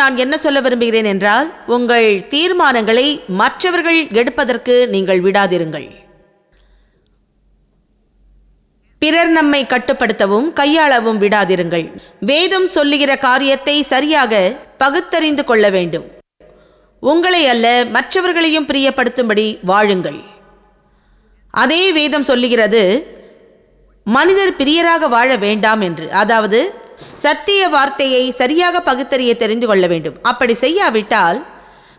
நான் என்ன சொல்ல விரும்புகிறேன் என்றால் உங்கள் தீர்மானங்களை மற்றவர்கள் எடுப்பதற்கு நீங்கள் விடாதிருங்கள். பிறர் நம்மை கட்டுப்படுத்தவும் கையாளவும் விடாதிருங்கள். வேதம் சொல்லுகிற காரியத்தை சரியாக பகுத்தறிந்து கொள்ள வேண்டும். உங்களை அல்ல மற்றவர்களையும் பிரியப்படுத்தும்படி வாழுங்கள். அதே வேதம் சொல்லுகிறது மனிதர் பிரியராக வாழ வேண்டாம் என்று. அதாவது சத்திய வார்த்தையை சரியாக பகுத்தறிய தெரிந்து கொள்ள வேண்டும். அப்படி செய்யாவிட்டால்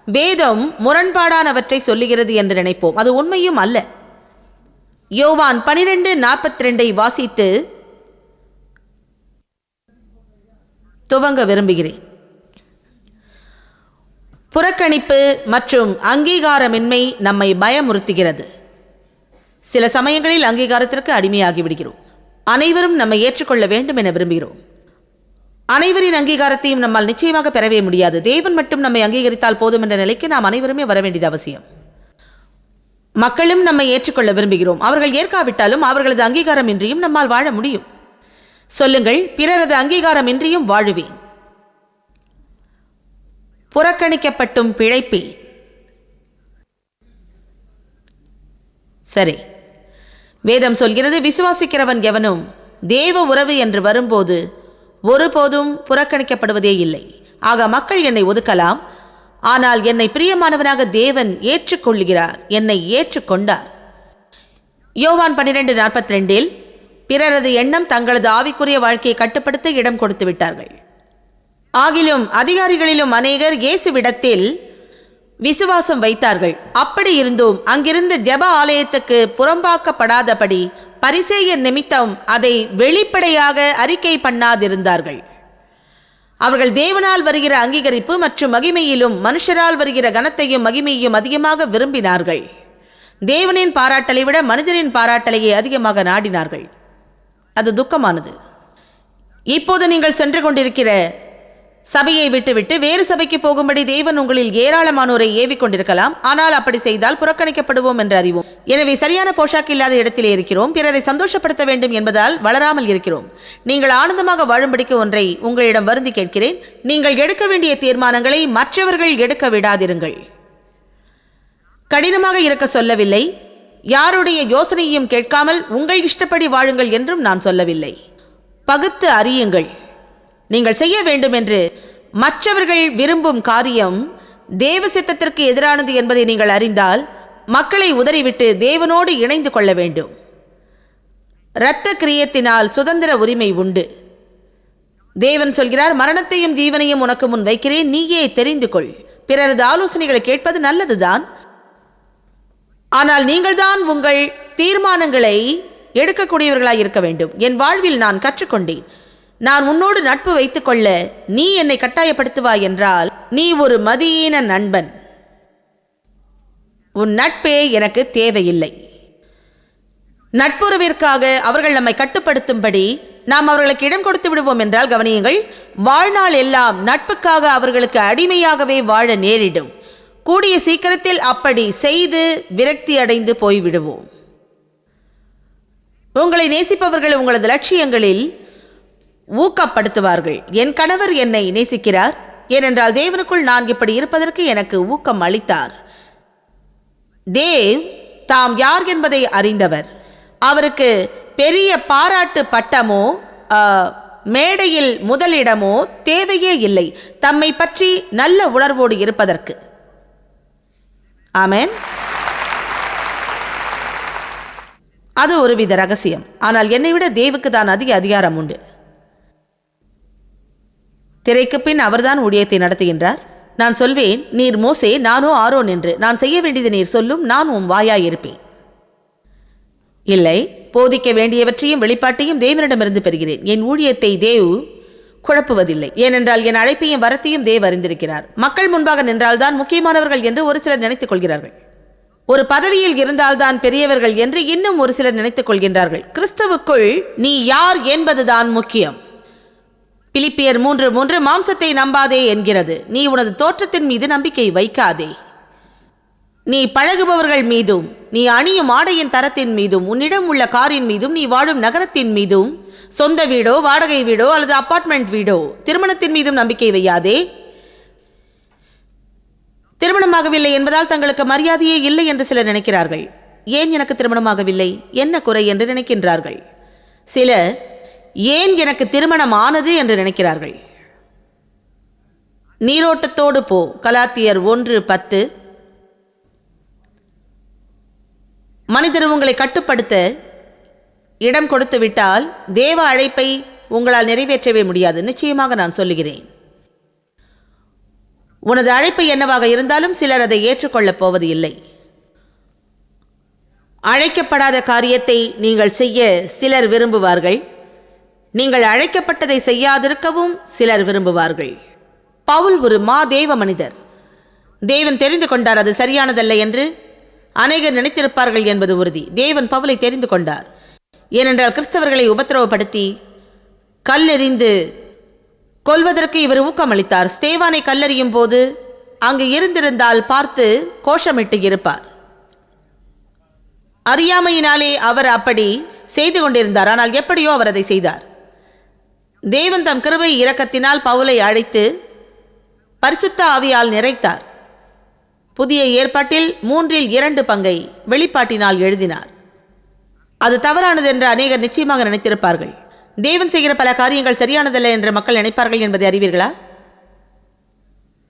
வேதம் முரண்பாடானவற்றை சொல்லுகிறது என்று நினைப்போம். அது உண்மையும் அல்ல. யோவான் பனிரெண்டு நாற்பத்தி ரெண்டை வாசித்து துவங்க விரும்புகிறேன். புறக்கணிப்பு மற்றும் அங்கீகாரமின்மை நம்மை பயமுறுத்துகிறது. சில சமயங்களில் அங்கீகாரத்திற்கு அடிமையாகி விடுகிறோம் அனைவரும் நம்மை ஏற்றுக்கொள்ள வேண்டும் என விரும்புகிறோம். அனைவரின் அங்கீகாரத்தையும் நம்மால் நிச்சயமாக பெறவே முடியாது. தேவன் மட்டும் நம்மை அங்கீகரித்தால் போதும் என்ற நிலைக்கு நாம் அனைவருமே வர வேண்டியது அவசியம். மக்களும் நம்மை ஏற்றுக்கொள்ள விரும்புகிறோம். அவர்கள் ஏற்காவிட்டாலும் அவர்களது அங்கீகாரம் இன்றியும் நம்மால் வாழ முடியும். சொல்லுங்கள் பிறரது அங்கீகாரம் இன்றியும் வாழுவேன். புறக்கணிக்கப்பட்டும் பிழைப்பேன் சரி. வேதம் சொல்கிறது விசுவாசிக்கிறவன் எவனும் தேவ உறவு என்று வரும்போது ஒருபோதும் புறக்கணிக்கப்படுவதே இல்லை. ஆக மக்கள் என்னை ஒதுக்கலாம். ஆனால் என்னை பிரியமானவனாக தேவன் ஏற்றுக்கொள்கிறார் என்னை ஏற்றுக்கொண்டார். யோவான் பன்னிரெண்டு நாற்பத்தி ரெண்டில் பிறரது எண்ணம் தங்களது ஆவிக்குரிய வாழ்க்கையை கட்டுப்படுத்த இடம் கொடுத்து விட்டார்கள். ஆகிலும் அதிகாரிகளிலும் அநேகர் இயேசுவிடத்தில் விசுவாசம் வைத்தார்கள். அப்படி இருந்தும் அங்கிருந்த ஜப ஆலயத்துக்கு புறம்பாக்கப்படாதபடி பரிசேயர் நிமித்தம் அதை வெளிப்படையாக அறிக்கை பண்ணாதிருந்தார்கள். அவர்கள் தேவனால் வருகிற அங்கீகரிப்பு மற்றும் மகிமையிலும் மனுஷரால் வருகிற கனத்தையும் மகிமையையும் அதிகமாக விரும்பினார்கள். தேவனின் பாராட்டலை விட மனிதரின் பாராட்டலையே அதிகமாக நாடினார்கள். அது துக்கமானது. இப்போது நீங்கள் சென்று கொண்டிருக்கிற சபையை விட்டுவிட்டு வேறு சபைக்கு போகும்படி தேவன் உங்களில் ஏராளமானோரை ஏவிக் கொண்டிருக்கலாம் ஆனால் அப்படி செய்தால் புறக்கணிக்கப்படுவோம் என்று அறிவோம். எனவே சரியான போஷாக்கு இல்லாத இடத்திலே இருக்கிறோம். பிறரை சந்தோஷப்படுத்த வேண்டும் என்பதால் வளராமல் இருக்கிறோம். நீங்கள் ஆனந்தமாக வாழும்படிக்கு ஒன்றை உங்களிடம் வருந்தி கேட்கிறேன். நீங்கள் எடுக்க வேண்டிய தீர்மானங்களை மற்றவர்கள் எடுக்க விடாதிருங்கள். கடினமாக இருக்க சொல்லவில்லை. யாருடைய யோசனையும் கேட்காமல் உங்கள் இஷ்டப்படி வாழுங்கள் என்றும் நான் சொல்லவில்லை. பகுத்து அறியுங்கள். நீங்கள் செய்ய வேண்டும் என்று மற்றவர்கள் விரும்பும் காரியம் தேவ சித்தத்திற்கு எதிரானது என்பதை நீங்கள் அறிந்தால் மக்களை உதறிவிட்டு தேவனோடு இணைந்து கொள்ள வேண்டும். இரத்த கிரியத்தினால் சுதந்திர உரிமை உண்டு. தேவன் சொல்கிறார் மரணத்தையும் ஜீவனையும் உனக்கு முன் வைக்கிறேன். நீயே தெரிந்து கொள். பிறரது ஆலோசனைகளை கேட்பது நல்லதுதான். ஆனால் நீங்கள்தான் உங்கள் தீர்மானங்களை எடுக்கக்கூடியவர்களாக இருக்க வேண்டும். என் வாழ்வில் நான் கற்றுக்கொண்டேன். நான் உன்னோடு நட்பு வைத்துக்கொள்ள நீ என்னை கட்டாயப்படுத்துவாய் என்றால் நீ ஒரு மதியீன நண்பன். உன் நட்பே எனக்கு தேவையில்லை. நட்புறவிற்காக அவர்கள் நம்மை கட்டுப்படுத்தும்படி நாம் அவர்களுக்கு இடம் கொடுத்து விடுவோம் என்றால் கவனியுங்கள் வாழ்நாள் எல்லாம் நட்புக்காக அவர்களுக்கு அடிமையாகவே வாழ நேரிடும். கூடிய சீக்கிரத்தில் அப்படி செய்து விரக்தி அடைந்து போய்விடுவோம். உங்களை நேசிப்பவர்கள் உங்களது லட்சியங்களில் ஊக்கப்படுத்துவார்கள். என் கணவர் என்னை நேசிக்கிறார். ஏனென்றால் தேவனுக்குள் நான் இப்படி இருப்பதற்கு எனக்கு ஊக்கம் அளித்தார். தேவ் தாம் யார் என்பதை அறிந்தவர். அவருக்கு பெரிய பாராட்டு பட்டமோ மேடையில் முதலிடமோ தேவையே இல்லை. தம்மை பற்றி நல்ல உணர்வோடு இருப்பதற்கு. ஆமேன். அது ஒருவித ரகசியம். ஆனால் என்னை விட தேவுக்கு தான் அதிக அதிகாரம் உண்டு. திரைக்கு பின் அவர்தான் ஊழியத்தை நடத்துகின்றார். நான் சொல்வேன் நீர் மோசே நானோ ஆரோன் என்று. நான் செய்ய வேண்டியது நீர் சொல்லும் நான் உன் வாயாயிருப்பேன் இல்லை போதிக்க வேண்டியவற்றையும் வெளிப்பாட்டையும் தேவனிடமிருந்து பெறுகிறேன். என் ஊழியத்தை தேவ் குழப்புவதில்லை. ஏனென்றால் என் அழைப்பையும் வரத்தையும் தேவ் அறிந்திருக்கிறார். மக்கள் முன்பாக நின்றால்தான் முக்கியமானவர்கள் என்று ஒரு சிலர் நினைத்துக் கொள்கிறார்கள். ஒரு பதவியில் இருந்தால்தான் பெரியவர்கள் என்று இன்னும் ஒரு சிலர் நினைத்துக் கொள்கின்றார்கள். கிறிஸ்துவுக்குள் நீ யார் என்பதுதான் முக்கியம். பிலிப்பியர் மூன்று மூன்று மாம்சத்தை நம்பாதே என்கிறது. நீ உனது தோற்றத்தின் மீது நம்பிக்கை வைக்காதே. நீ பழகுபவர்கள் மீதும் நீ அணியும் ஆடையின் தரத்தின் மீதும் உன்னிடம் உள்ள காரின் மீதும் நீ வாழும் நகரத்தின் மீதும் சொந்த வீடோ வாடகை வீடோ அல்லது அப்பார்ட்மெண்ட் வீடோ திருமணத்தின் மீதும் நம்பிக்கை வையாதே. திருமணமாகவில்லை என்பதால் தங்களுக்கு மரியாதையே இல்லை என்று சிலர் நினைக்கிறார்கள். ஏன் எனக்கு திருமணமாகவில்லை? என்ன குறை என்று நினைக்கின்றார்கள். சிலர் ஏன் எனக்கு திருமணம் ஆனது என்று நினைக்கிறார்கள்? நீரோட்டத்தோடு போ கலாத்தியர் ஒன்று பத்து. மனிதர் உங்களை கட்டுப்படுத்த இடம் கொடுத்து விட்டால் தேவ அழைப்பை உங்களால் நிறைவேற்றவே முடியாது. நிச்சயமாக நான் சொல்லுகிறேன். உனது அழைப்பு என்னவாக இருந்தாலும் சிலர் அதை ஏற்றுக்கொள்ளப் போவது இல்லை. அழைக்கப்படாத காரியத்தை நீங்கள் செய்ய சிலர் விரும்புவார்கள். நீங்கள் அழைக்கப்பட்டதை செய்யாதிருக்கவும் சிலர் விரும்புவார்கள். பவுல் ஒரு மா தேவ மனிதர். தேவன் தெரிந்து கொண்டார் அது சரியானதல்ல என்று. அநேகர் நினைத்திருப்பார்கள் என்பது உறுதி. தேவன் பவுலை தெரிந்து கொண்டார். ஏனென்றால் கிறிஸ்தவர்களை உபத்திரவப்படுத்தி கல்லெறிந்து கொல்வதற்கு இவர் ஊக்கமளித்தார். ஸ்தேவானை கல்லெறியும் போது அங்கு இருந்திருந்தால் பார்த்து கோஷமிட்டு இருப்பார். அறியாமையினாலே அவர் அப்படி செய்து கொண்டிருந்தார். ஆனால் எப்படியோ அவர் அதை செய்தார். தேவன் தம் கிருபை இரக்கத்தினால் பவுலை அழைத்து பரிசுத்த ஆவியால் நிறைத்தார். புதிய ஏற்பாட்டில் மூன்றில் இரண்டு பங்கை வெளிப்பாட்டினால் எழுதினார். அது தவறானது என்று அநேகர் நிச்சயமாக நினைத்திருப்பார்கள். தேவன் செய்கிற பல காரியங்கள் சரியானதல்ல என்று மக்கள் நினைப்பார்கள் என்பதை அறிவீர்களா?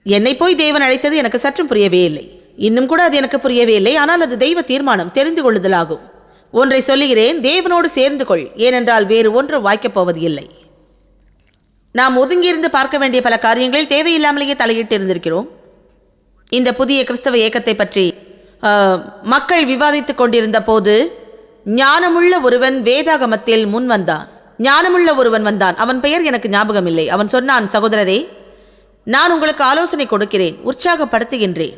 என்னை போய் தேவன் அழைத்தது எனக்கு சற்றும் புரியவே இல்லை. இன்னும் கூட அது எனக்கு புரியவே இல்லை. ஆனால் அது தெய்வ தீர்மானம் தெரிந்து கொள்ளுதலாகும். ஒன்றை சொல்லுகிறேன் தேவனோடு சேர்ந்து கொள். ஏனென்றால் வேறு ஒன்றும் வாய்க்கப் போவது இல்லை நாம் ஒதுங்கியிருந்து பார்க்க வேண்டிய பல காரியங்களில் தேவையில்லாமலேயே தலையிட்டு இருந்திருக்கிறோம். இந்த புதிய கிறிஸ்தவ இயக்கத்தை பற்றி மக்கள் விவாதித்துக் கொண்டிருந்த போது ஞானமுள்ள ஒருவன் வேதாகமத்தில் முன் வந்தான். ஞானமுள்ள ஒருவன் வந்தான். அவன் பெயர் எனக்கு ஞாபகம் இல்லை அவன் சொன்னான் சகோதரரே நான் உங்களுக்கு ஆலோசனை கொடுக்கிறேன். உற்சாகப்படுத்துகின்றேன்.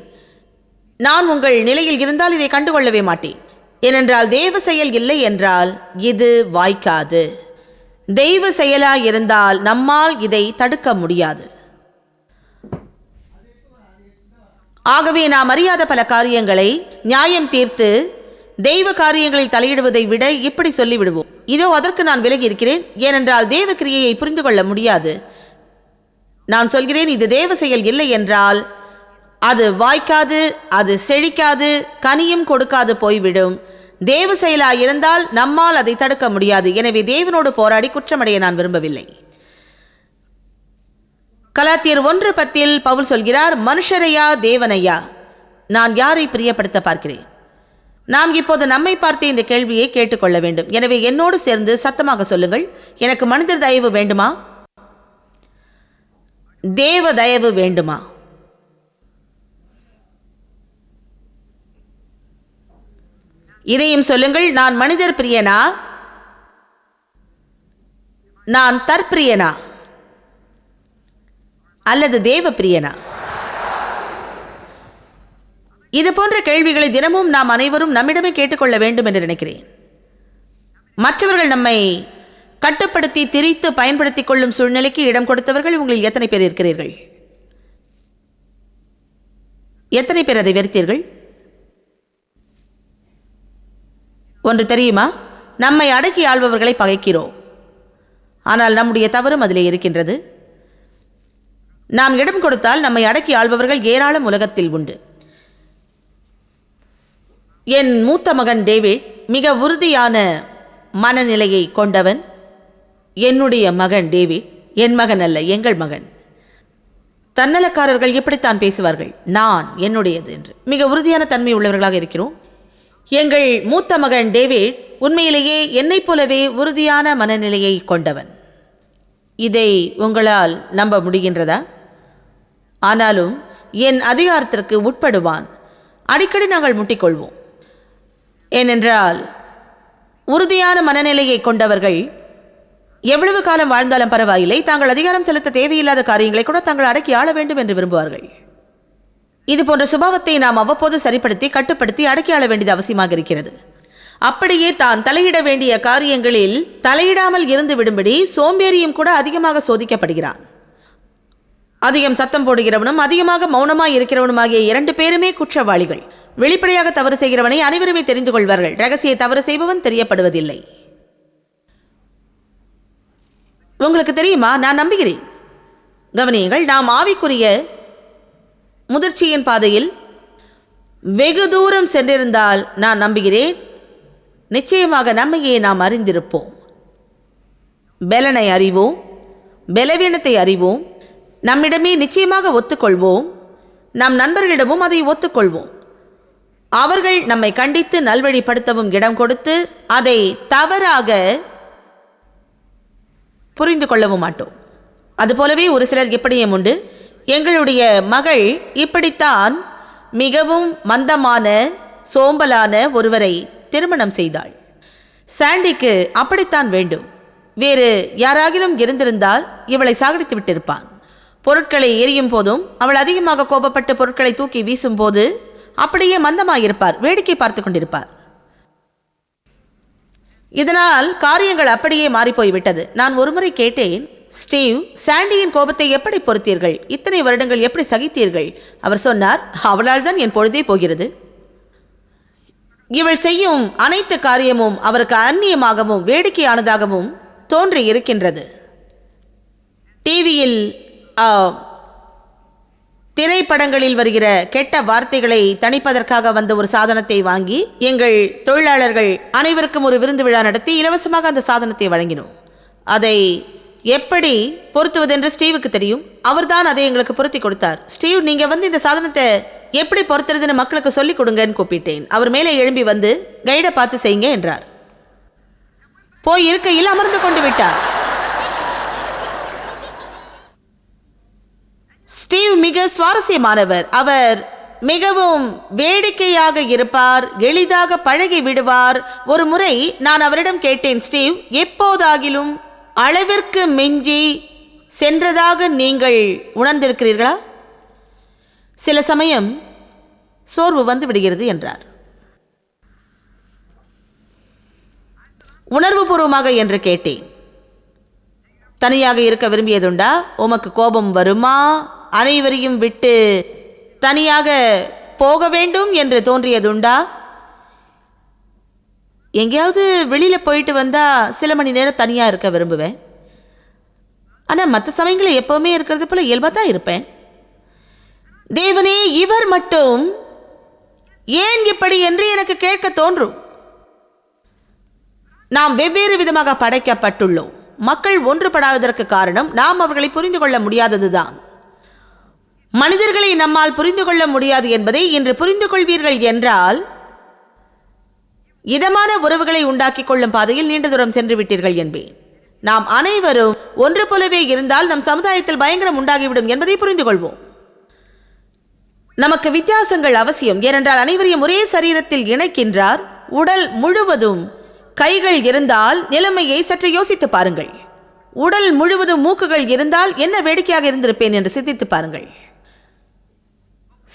நான் உங்கள் நிலையில் இருந்தால் இதை கண்டுகொள்ளவே மாட்டேன். ஏனென்றால் தேவ செயல் இல்லை என்றால் இது வாய்க்காது. தெய்வ செயலாயிருந்தால் நம்மால் இதை தடுக்க முடியாது. ஆகவே நாம் அறியாத பல காரியங்களை நியாயம் தீர்த்து தெய்வ காரியங்களில் தலையிடுவதை விட இப்படி சொல்லிவிடுவோம். இதோ அதற்கு நான் விலகி இருக்கிறேன். ஏனென்றால் தேவ கிரியையை புரிந்து கொள்ள முடியாது. நான் சொல்கிறேன் இது தேவ செயல் இல்லை என்றால் அது வாய்க்காது அது செழிக்காது கனியும் கொடுக்காது போய்விடும். தேவ செயலா இருந்தால் நம்மால் அதை தடுக்க முடியாது. எனவே தேவனோடு போராடி குற்றமடைய நான் விரும்பவில்லை. கலாத்தியர் ஒன்று பத்தில் பவுல் சொல்கிறார் மனுஷரையா தேவனையா? நான் யாரை பிரியப்படுத்த பார்க்கிறேன்? நாம் இப்போது நம்மை பார்த்து இந்த கேள்வியை கேட்டுக்கொள்ள வேண்டும். எனவே என்னோடு சேர்ந்து சத்தமாக சொல்லுங்கள். எனக்கு மனிதர் தயவு வேண்டுமா? தேவ தயவு வேண்டுமா? இதையும் சொல்லுங்கள் நான் மனிதர் பிரியனா? நான் தற்பிரியனா? அல்லது தேவ பிரியனா? இது போன்ற கேள்விகளை தினமும் நாம் அனைவரும் நம்மிடமே கேட்டுக்கொள்ள வேண்டும் என்று நினைக்கிறேன். மற்றவர்கள் நம்மை கட்டுப்படுத்தி திரித்து பயன்படுத்திக் கொள்ளும் சூழ்நிலைக்கு இடம் கொடுத்தவர்கள் உங்களில் எத்தனை பேர் இருக்கிறீர்கள்? எத்தனை பேர் அதை வெறுத்தீர்கள்? ஒன்று தெரியுமா? நம்மை அடக்கி ஆள்பவர்களை பகைக்கிறோம். ஆனால் நம்முடைய தவறும் அதிலே இருக்கின்றது. நாம் இடம் கொடுத்தால் நம்மை அடக்கி ஆள்பவர்கள் ஏராளம் உலகத்தில் உண்டு. என் மூத்த மகன் டேவிட் மிக உறுதியான மனநிலையை கொண்டவன். என்னுடைய மகன் டேவிட் என் மகன் அல்ல எங்கள் மகன். தன்னலக்காரர்கள் இப்படித்தான் பேசுவார்கள். நான் என்னுடையது என்று. மிக உறுதியான தன்மை உள்ளவர்களாக இருக்கிறோம். எங்கள் மூத்த மகன் டேவிட் உண்மையிலேயே என்னைப் போலவே உறுதியான மனநிலையை கொண்டவன். இதை உங்களால் நம்ப முடிகின்றதா? ஆனாலும் என் அதிகாரத்திற்கு உட்படுவான். அடிக்கடி நாங்கள் முட்டிக்கொள்வோம். ஏனென்றால் உறுதியான மனநிலையை கொண்டவர்கள் எவ்வளவு காலம் வாழ்ந்தாலும் பரவாயில்லை. தாங்கள் அதிகாரம் செலுத்த தேவையில்லாத காரியங்களை கூட தாங்கள் அடக்கி ஆள வேண்டும் என்று விரும்புவார்கள். இது போன்ற சுபாவத்தை நாம் அவ்வப்போது சரிப்படுத்தி கட்டுப்படுத்தி அடக்கி ஆள வேண்டியது அவசியமாக இருக்கிறது. அப்படியே தான் தலையிட வேண்டிய காரியங்களில் தலையிடாமல் இருந்து விடும்படி சோம்பேறியும் கூட அதிகமாக சோதிக்கப்படுகிறான். அதிகம் சத்தம் போடுகிறவனும் அதிகமாக மௌனமாக இருக்கிறவனும் ஆகிய இரண்டு பேருமே குற்றவாளிகள். வெளிப்படையாக தவறு செய்கிறவனை அனைவருமே தெரிந்து கொள்வார்கள். ரகசிய தவறு செய்பவன் தெரியப்படுவதில்லை. உங்களுக்கு தெரியுமா? நான் நம்புகிறேன். கவனியுங்கள் நாம் ஆவிக்குரிய முதிர்ச்சியின் பாதையில் வெகு தூரம் சென்றிருந்தால் நான் நம்புகிறேன். நிச்சயமாக நம்மையே நாம் அறிந்திருப்போம். பெலனை அறிவோம். பலவீனத்தை அறிவோம். நம்மிடமே நிச்சயமாக ஒத்துக்கொள்வோம். நம் நண்பர்களிடமும் அதை ஒத்துக்கொள்வோம். அவர்கள் நம்மை கண்டித்து நல்வழிப்படுத்தவும் இடம் கொடுத்து அதை தவறாக புரிந்து கொள்ளவும் மாட்டோம். அதுபோலவே ஒரு சிலர் எப்படியும் உண்டு. எங்களுடைய மகள் இப்படித்தான் மிகவும் மந்தமான சோம்பலான ஒருவரை திருமணம் செய்தாள். சாண்டிக்கு அப்படித்தான் வேண்டும். வேறு யாராகிலும் இருந்திருந்தால் இவளை சாகடித்து விட்டிருப்பான். பொருட்களை எரியும் போதும் அவள் அதிகமாக கோபப்பட்டு பொருட்களை தூக்கி வீசும்போது அப்படியே மந்தமாயிருப்பார் வேடிக்கை பார்த்து கொண்டிருப்பார். இதனால் காரியங்கள் அப்படியே மாறிப்போய் விட்டது நான் ஒருமுறை கேட்டேன் ஸ்டீவ் சாண்டியின் கோபத்தை எப்படி பொறுத்தீர்கள்? இத்தனை வருடங்கள் எப்படி சகித்தீர்கள்? அவர் சொன்னார் அவளால் தான் என் பொழுதே போகிறது. இவள் செய்யும் அனைத்து காரியமும் அவருக்கு அந்நியமாகவும் வேடிக்கையானதாகவும் தோன்றி இருக்கின்றது. டிவியில் திரைப்படங்களில் வருகிற கெட்ட வார்த்தைகளை தணிப்பதற்காக வந்த ஒரு சாதனத்தை வாங்கி எங்கள் தொழிலாளர்கள் அனைவருக்கும் ஒரு விருந்து விழா நடத்தி இலவசமாக அந்த சாதனத்தை வழங்கினோம். அதை எப்படி பொருத்துவதென்று ஸ்டீவுக்கு தெரியும். அவர்தான் அதை எங்களுக்கு பொருத்தி கொடுத்தார். ஸ்டீவ் நீங்க வந்து இந்த சாதனத்தை எப்படி பொருத்துறதுன்னு மக்களுக்கு சொல்லிக் கொடுங்கன்னு கூப்பிட்டேன். அவர் மேலே எழும்பி வந்து கைடை பார்த்து செய்யுங்க என்றார். போய் இருக்கையில் அமர்ந்து கொண்டு விட்டார். ஸ்டீவ் மிக சுவாரஸ்யமானவர். அவர் மிகவும் வேடிக்கையாக இருப்பார் எளிதாக பழகி விடுவார். ஒரு முறை நான் அவரிடம் கேட்டேன் ஸ்டீவ் எப்போதாகிலும் அளவிற்கு மிஞ்சி சென்றதாக நீங்கள் உணர்ந்திருக்கிறீர்களா? சில சமயம் சோர்வு வந்து விடுகிறது என்றார். உணர்வுபூர்வமாக என்று கேட்டேன். தனியாக இருக்க விரும்பியதுண்டா? உமக்கு கோபம் வருமா? அனைவரையும் விட்டு தனியாக போக வேண்டும் என்று தோன்றியதுண்டா? எங்கேயாவது வெளியில் போயிட்டு வந்தால் சில மணி நேரம் தனியாக இருக்க விரும்புவேன். ஆனால் மற்ற சமயங்களில் எப்போவுமே இருக்கிறது போல் இயல்பாக தான் இருப்பேன். தேவனே இவர் மட்டும் ஏன் இப்படி என்று எனக்கு கேட்க தோன்றும். நாம் வெவ்வேறு விதமாக படைக்கப்பட்டுள்ளோம். மக்கள் ஒன்றுபடாததற்கு காரணம் நாம் அவர்களை புரிந்து கொள்ள முடியாததுதான். மனிதர்களை நம்மால் புரிந்து கொள்ள முடியாது என்பதை இன்று புரிந்து கொள்வீர்கள் என்றால் இதமான உறவுகளை உண்டாக்கிக் கொள்ளும் பாதையில் நீண்ட தூரம் சென்று விட்டீர்கள் என்பேன் நாம் அனைவரும் ஒன்று போலவே இருந்தால் நம் சமுதாயத்தில் பயங்கரம் உண்டாகிவிடும் என்பதை புரிந்து கொள்வோம். நமக்கு வித்தியாசங்கள் அவசியம். ஏனென்றால் அனைவரையும் ஒரே சரீரத்தில் இணைக்கின்றார். உடல் முழுவதும் கைகள் இருந்தால் நிலைமையை சற்று யோசித்து பாருங்கள். உடல் முழுவதும் மூக்குகள் இருந்தால் என்ன வேடிக்கையாக இருந்திருப்பேன் என்று சிந்தித்து பாருங்கள்.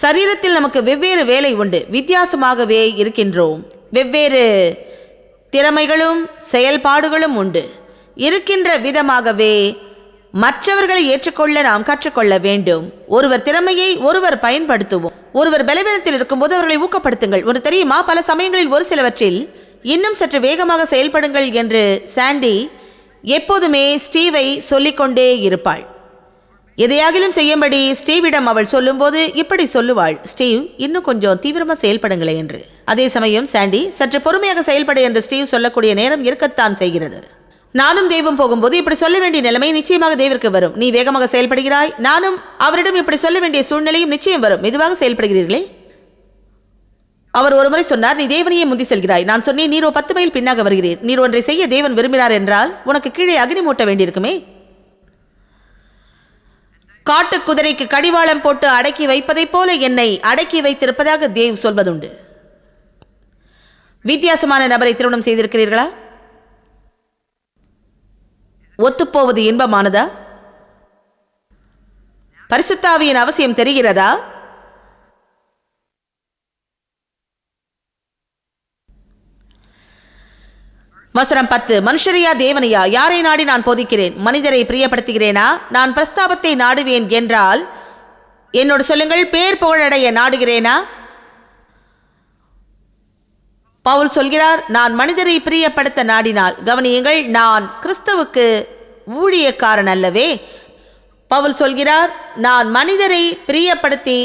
சரீரத்தில் நமக்கு வெவ்வேறு வேலை உண்டு. வித்தியாசமாகவே இருக்கின்றோம். வெவ்வேறு திறமைகளும் செயல்பாடுகளும் உண்டு. இருக்கின்ற விதமாகவே மற்றவர்களை ஏற்றுக்கொள்ள நாம் கற்றுக்கொள்ள வேண்டும். ஒருவர் திறமையை ஒருவர் பயன்படுத்துவோம். ஒருவர் பலவீனத்தில் இருக்கும்போது அவர்களை ஊக்கப்படுத்துங்கள். ஒரு தெரியுமா? பல சமயங்களில் ஒரு சிலவற்றில் இன்னும் சற்று வேகமாக செயல்படுங்கள் என்று சாண்டி எப்போதுமே ஸ்டீவை சொல்லிக்கொண்டே இருப்பாள். எதையாகிலும் செய்யும்படி ஸ்டீவிடம் அவள் சொல்லும்போது இப்படி சொல்லுவாள் ஸ்டீவ் இன்னும் கொஞ்சம் தீவிரமாக செயல்படுங்களே என்று. அதே சமயம் சாண்டி சற்று பொறுமையாக செயல்பட என்று ஸ்டீவ் சொல்லக்கூடிய நேரம் இருக்கத்தான் செய்கிறது. நானும் தெய்வம் போகும்போது இப்படி சொல்ல வேண்டிய நிலைமை நிச்சயமாக தேவிற்கு வரும். நீ வேகமாக செயல்படுகிறாய். நானும் அவரிடம் இப்படி சொல்ல வேண்டிய சூழ்நிலையும் நிச்சயம் வரும். மெதுவாக செயல்படுகிறீர்களே? அவர் ஒருமுறை சொன்னார் நீ தேவனையே முந்தி செல்கிறாய். நான் சொன்னேன் நீரோ பத்து மைல் பின்னாக வருகிறேன் நீர் ஒன்றை செய்ய தேவன் விரும்பினார் என்றால் உனக்கு கீழே அக்னி மூட்ட வேண்டியிருக்குமே? காட்டு குதிரைக்கு கடிவாளம் போட்டு அடக்கி வைப்பதைப் போல என்னை அடக்கி வைத்திருப்பதாக தேவ் சொல்வதுண்டு. வித்தியாசமான நபரை திருமணம் செய்திருக்கிறீர்களா? ஒத்துப்போவது இன்பமானதா? பரிசுத்தாவியின் அவசியம் தெரிகிறதா? வசனம் பத்து. மனுஷரையா தேவனையா யாரை நாடி நான் போதிக்கிறேன்? மனிதரை பிரியப்படுத்துகிறேனா? நான் பிரஸ்தாபத்தை நாடுவேன் என்றால் என்னோடு சொல்லுங்கள் பேர் புகழடைய நாடுகிறேனா? பவுல் சொல்கிறார் நான் மனிதரை பிரியப்படுத்த நாடினால். கவனியுங்கள் நான் கிறிஸ்துவுக்கு ஊழியக்காரன் அல்லவே. பவுல் சொல்கிறார் நான் மனிதரை பிரியப்படுத்தி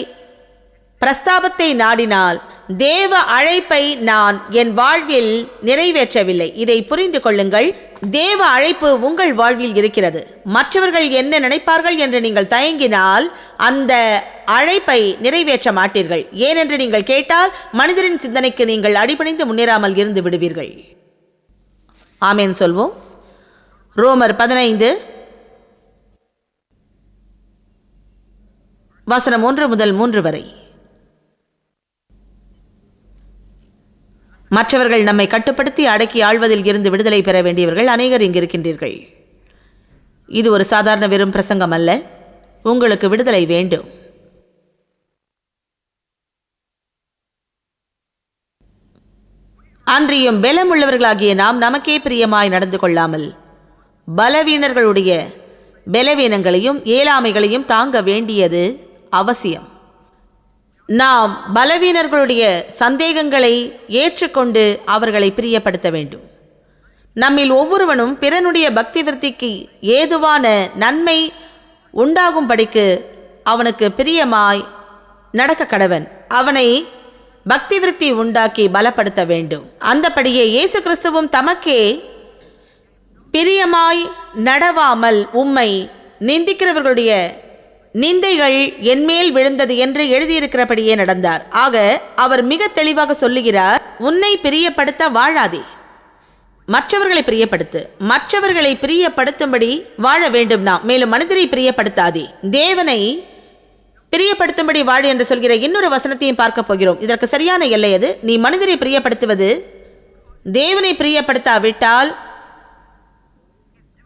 பிரஸ்தாபத்தை நாடினால். தேவ அழைப்பை நான் என் வாழ்வில் நிறைவேற்றவில்லை. இதை புரிந்து கொள்ளுங்கள். தேவ அழைப்பு உங்கள் வாழ்வில் இருக்கிறது. மற்றவர்கள் என்ன நினைப்பார்கள் என்று நீங்கள் தயங்கினால் அந்த அழைப்பை நிறைவேற்ற மாட்டீர்கள். ஏனென்று நீங்கள் கேட்டால் மனிதரின் சிந்தனைக்கு நீங்கள் அடிபணிந்து முன்னேறாமல் இருந்து விடுவீர்கள். ஆமேன் சொல்வோம். ரோமர் பதினைந்து வசனம் ஒன்று முதல் மூன்று வரை. மற்றவர்கள் நம்மை கட்டுப்படுத்தி அடக்கி ஆள்வதில் இருந்து விடுதலை பெற வேண்டியவர்கள் அநேகர் இங்கிருக்கின்றீர்கள். இது ஒரு சாதாரண வெறும் பிரசங்கம் அல்ல. உங்களுக்கு விடுதலை வேண்டும். அன்றியும் பலமுள்ளவர்களாகிய நாம் நமக்கே பிரியமாய் நடந்து கொள்ளாமல் பலவீனர்களுடைய பலவீனங்களையும் இயலாமைகளையும் தாங்க வேண்டியது அவசியம். நாம் பலவீனர்களுடைய சந்தேகங்களை ஏற்றுக்கொண்டு அவர்களை பிரியப்படுத்த வேண்டும். நம்மில் ஒவ்வொருவனும் பிறனுடைய பக்தி விருத்திக்கு ஏதுவான நன்மை உண்டாகும்படிக்கு அவனுக்கு பிரியமாய் நடக்க கடவன். அவனை பக்தி விருத்தி உண்டாக்கி பலப்படுத்த வேண்டும். அந்தபடியே இயேசு கிறிஸ்துவும் தமக்கே பிரியமாய் நடவாமல் உம்மை நிந்திக்கிறவர்களுடைய நிந்தைகள் என்மேல் விழுந்தது என்று எழுதியிருக்கிறபடியே நடந்தார். ஆக அவர் மிக தெளிவாக சொல்லுகிறார் உன்னை பிரியப்படுத்த வாழாதே. மற்றவர்களை பிரியப்படுத்து. மற்றவர்களை பிரியப்படுத்தும்படி வாழ வேண்டும் நாம். மேலும் மனிதரை பிரியப்படுத்தாதே. தேவனை பிரியப்படுத்தும்படி வாழு என்று சொல்கிற இன்னொரு வசனத்தையும் பார்க்க போகிறோம். இதற்கு சரியான எல்லை அது நீ மனிதரை பிரியப்படுத்துவது தேவனை பிரியப்படுத்தாவிட்டால்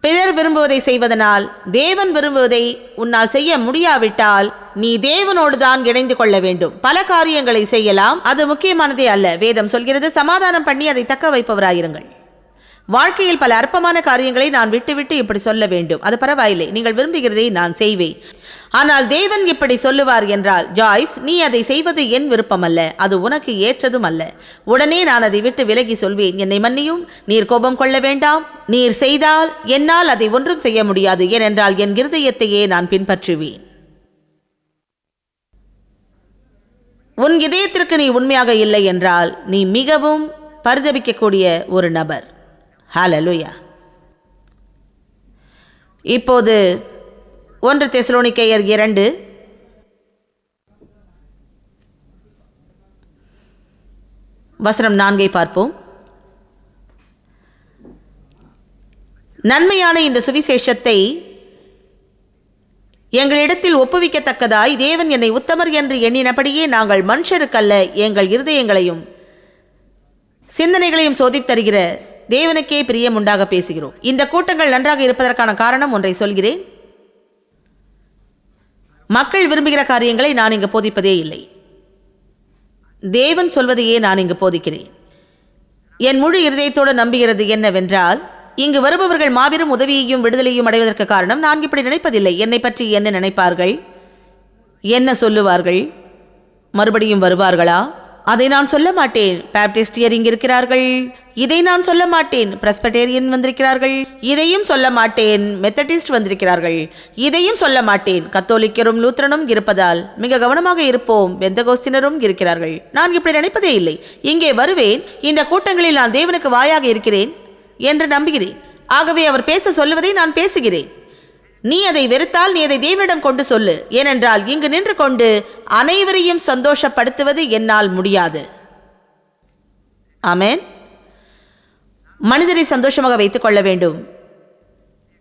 பிறர் விரும்புவதை செய்வதனால் தேவன் விரும்புவதை உன்னால் செய்ய முடியாவிட்டால் நீ தேவனோடு தான் இணைந்து கொள்ள வேண்டும். பல காரியங்களை செய்யலாம் அது முக்கியமானதே அல்ல. வேதம் சொல்கிறது சமாதானம் பண்ணி அதை தக்க வைப்பவராயிருங்கள். வாழ்க்கையில் பல அற்பமான காரியங்களை நான் விட்டுவிட்டு இப்படி சொல்ல வேண்டும். அது பரவாயில்லை நீங்கள் விரும்புகிறதை நான் செய்வேன். ஆனால் தேவன் இப்படி சொல்லுவார் என்றால் ஜாய்ஸ் நீ அதை செய்வது என் விருப்பம் அல்ல அது உனக்கு ஏற்றதும் அல்ல உடனே நான் அதை விட்டு விலகி சொல்வேன். என்னை மன்னியும் நீர் கோபம் கொள்ள வேண்டாம். நீர் செய்தால் என்னால் அதை ஒன்றும் செய்ய முடியாது. ஏனென்றால் என் இருதயத்தையே நான் பின்பற்றுவேன். உன் இதயத்திற்கு நீ உண்மையாக இல்லை என்றால் நீ மிகவும் பரிதபிக்கக்கூடிய ஒரு நபர். ஹலலுயா இப்போது ஒன்று தெசலோனிக்கையர் இரண்டு. வசனம் நான்கை பார்ப்போம். நன்மையான இந்த சுவிசேஷத்தை எங்களிடத்தில் ஒப்புவிக்கத்தக்கதாய் தேவன் என்னை உத்தமர் என்று எண்ணினபடியே நாங்கள் மனுஷருக்கல்ல எங்கள் இருதயங்களையும் சிந்தனைகளையும் சோதித்தருகிற தேவனுக்கே பிரியம் உண்டாக பேசுகிறோம். இந்த கூட்டங்கள் நன்றாக இருப்பதற்கான காரணம் ஒன்றை சொல்கிறேன். மக்கள் விரும்புகிற காரியங்களை நான் இங்கு போதிப்பதே இல்லை. தேவன் சொல்வதையே நான் இங்கு போதிக்கிறேன். என் முழு இருதயத்தோடு நம்புகிறது என்னவென்றால் இங்கு வருபவர்கள் மாபெரும் உதவியையும் விடுதலையும் அடைவதற்கு காரணம் நான் இப்படி நினைப்பதில்லை. என்னை பற்றி என்ன நினைப்பார்கள்? என்ன சொல்லுவார்கள்? மறுபடியும் வருவார்களா? அதை நான் சொல்ல மாட்டேன். பேப்டிஸ்டியர் இருக்கிறார்கள் இதை நான் சொல்ல மாட்டேன். பிரஸ்படேரியன் வந்திருக்கிறார்கள். இதையும் சொல்ல மாட்டேன். மெத்தடிஸ்ட் வந்திருக்கிறார்கள். இதையும் சொல்ல மாட்டேன். கத்தோலிக்கரும் லூத்தரனும் இருப்பதால் மிக கவனமாக இருப்போம். வெந்தகோஸ்தினரும் இருக்கிறார்கள். நான் இப்படி நினைப்பதே இல்லை. இங்கே வருவேன். இந்த கூட்டங்களில் நான் தேவனுக்கு வாயாக இருக்கிறேன் என்று நம்புகிறேன். ஆகவே அவர் பேச சொல்லுவதை நான் பேசுகிறேன். நீ அதை வெறுத்தால் நீ அதை தேவனிடம் கொண்டு சொல்லு. ஏனென்றால் இங்கு நின்று கொண்டு அனைவரையும் சந்தோஷப்படுத்துவது என்னால் முடியாது. ஆமேன். மனிதரை சந்தோஷமாக வைத்துக் கொள்ள வேண்டும்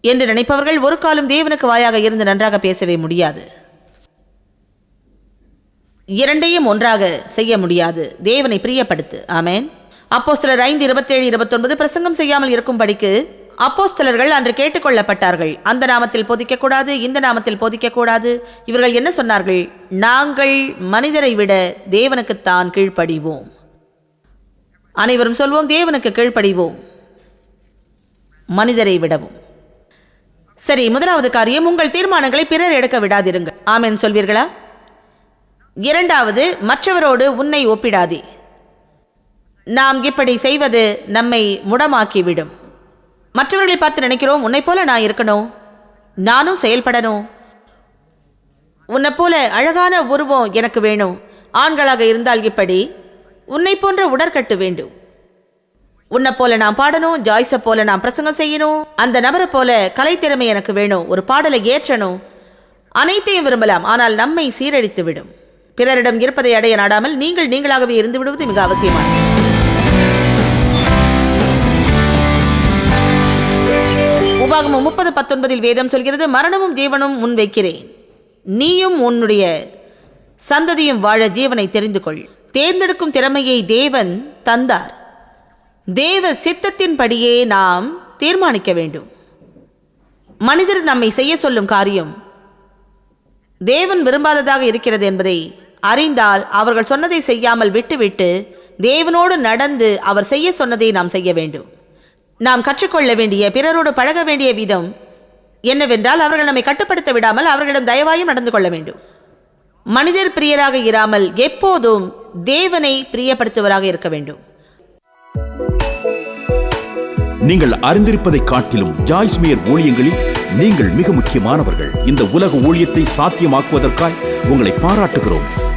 என்று நினைப்பவர்கள் ஒரு காலம் தேவனுக்கு வாயாக இருந்து நன்றாக பேசவே முடியாது. இரண்டையும் ஒன்றாக செய்ய முடியாது. தேவனை பிரியப்படுத்து. ஆமேன். அப்போ சிலர் ஐந்து இருபத்தேழு இருபத்தொன்பது பிரசங்கம் செய்யாமல் இருக்கும்படிக்கு அப்போஸ்தலர்கள் அன்று கேட்டுக்கொள்ளப்பட்டார்கள். அந்த நாமத்தில் போதிக்கக்கூடாது இந்த நாமத்தில் போதிக்கக்கூடாது. இவர்கள் என்ன சொன்னார்கள்? நாங்கள் மனிதரை விட தேவனுக்குத்தான் கீழ்ப்படிவோம். அனைவரும் சொல்வோம் தேவனுக்கு கீழ்ப்படிவோம். மனிதரை விடவும். சரி முதலாவது காரியம் உங்கள் தீர்மானங்களை பிறர் எடுக்க விடாதிருங்கள். ஆமேன் சொல்வீர்களா? இரண்டாவது மற்றவரோடு உன்னை ஒப்பிடாதே. நாம் இப்படி செய்வது நம்மை முடமாக்கிவிடும். மற்றவர்களை பார்த்து நினைக்கிறோம் உன்னை போல நான் இருக்கணும். நானும் செயல்படணும். உன்னை போல அழகான உருவம் எனக்கு வேணும். ஆண்களாக இருந்தால் இப்படி. உன்னை போன்ற உடற்கட்டு வேண்டும். உன்னை போல நான் பாடணும் ஜாய்ஸை போல நான் பிரசங்கம் செய்யணும். அந்த நபரை போல கலைத்திறமை எனக்கு வேணும். ஒரு பாடலை ஏற்றணும். அனைத்தையும் விரும்பலாம் ஆனால் நம்மை சீரழித்து விடும் பிறரிடம் இருப்பதை அடைய நாடாமல் நீங்கள் நீங்களாகவே இருந்து விடுவது மிக அவசியமானது. உபாகமம் முப்பது பத்தொன்பதில் வேதம் சொல்கிறது மரணமும் ஜீவனும் முன்வைக்கிறேன் நீயும் உன்னுடைய சந்ததியும் வாழ ஜீவனை தெரிந்து கொள் தேர்ந்தெடுக்கும் திறமையை தேவன் தந்தார். தேவ சித்தத்தின்படியே நாம் தீர்மானிக்க வேண்டும். மனிதர் நம்மை செய்ய சொல்லும் காரியம் தேவன் விரும்பாததாக இருக்கிறது என்பதை அறிந்தால் அவர்கள் சொன்னதை செய்யாமல் விட்டுவிட்டு தேவனோடு நடந்து அவர் செய்ய சொன்னதை நாம் செய்ய வேண்டும். நாம் கற்றுக்கொள்ள வேண்டிய பிறரோடு பழக வேண்டிய விதம் என்னவென்றால் அவர்கள் நம்மை கட்டுப்படுத்த விடாமல் அவர்களிடம் தயவாயும் நடந்து கொள்ள வேண்டும். மனிதர் பிரியராக இராமல் எப்போதும் தேவனை பிரியப்படுத்துவராக இருக்க வேண்டும். நீங்கள் அறிந்திருப்பதை காட்டிலும் ஜாய்ஸ் மேயர் ஊழியங்களில் நீங்கள் மிக முக்கியமானவர்கள். இந்த உலக ஊழியத்தை சாத்தியமாக்குவதற்காய் உங்களை பாராட்டுகிறோம்.